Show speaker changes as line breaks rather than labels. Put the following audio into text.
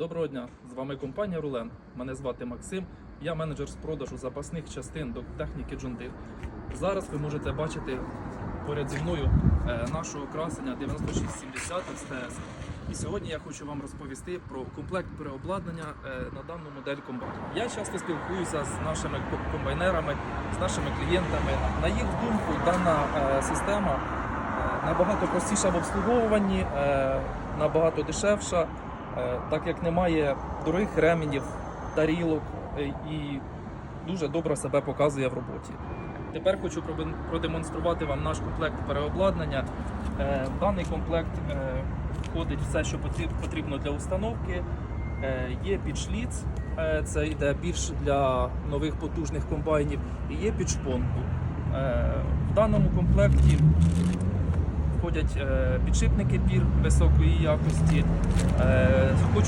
Доброго дня! З вами компанія Рулен. Мене звати Максим. Я менеджер з продажу запасних частин до техніки Deere. Зараз ви можете бачити поряд зі мною е, нашого красення 9670 СТС. І сьогодні я хочу вам розповісти про комплект переобладнання е, на дану модель комбайну. Я часто спілкуюся з нашими комбайнерами, з нашими клієнтами. На їх думку, дана е, система набагато простіша в обслуговуванні, набагато дешевша, так як немає дорогих ременів, тарілок е, і дуже добре себе показує в роботі. Тепер хочу продемонструвати вам наш комплект переобладнання. Е, В даний комплект е, входить все, що потрібно для установки. Е, Є підшліц, е, це йде більш для нових потужних комбайнів, і є під шпонку. Е, В даному комплекті входять е, підшипники пір високої якості. Е,